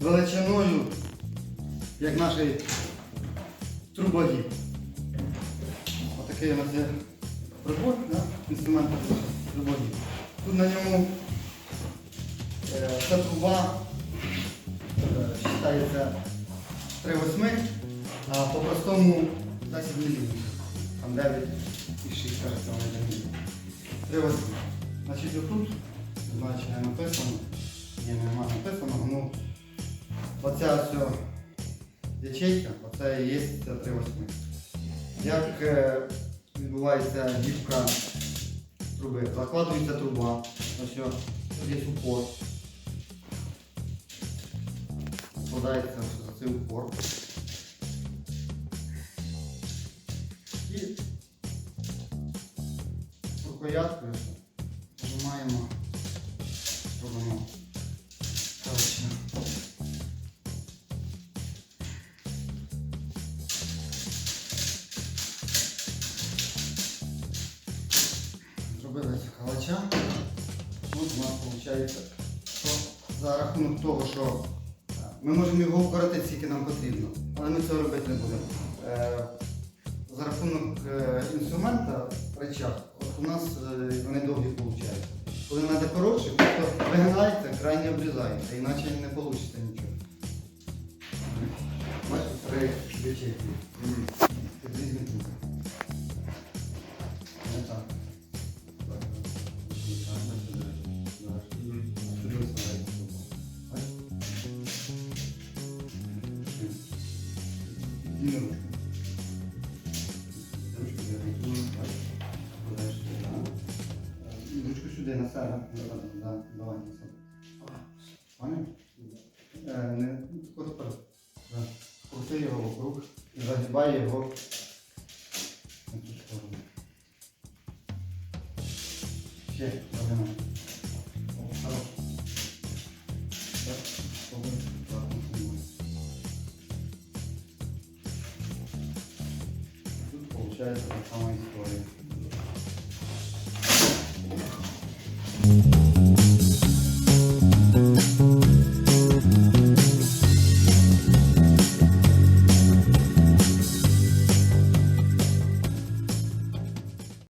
величиною, як наш трубогіб. Отакий у нас є прибор, да? інструмент трубогіб. Тут на ньому е, ця труба е, вважається 3,8, а по-простому 10 мм. Там 9 і 6, кажеться, вони мм. 3,8. Значить, отут, не написано, оця ось ячейка, оце і є ця 3,8. Як е, відбувається гібка труби? Закладується труба, ось є упор. Складається цей упор. І рукояткою нажимаємо, робимо Калача. От у нас виходить, що за рахунок того, що е, ми можемо його вкоротити, скільки нам потрібно, але ми цього робити не будемо. Е, За рахунок е, інструмента речах, от у нас вони довгі виходять. Коли треба коротше, просто вигинається, крайне обрізається, іначе не вийде нічого. Бачите, три ячейки. Під людина себе за давання себе. Поняв? Не куртор. Крути його вокруг і загибай його. на. Ще загинемо. Тут получается та сама история.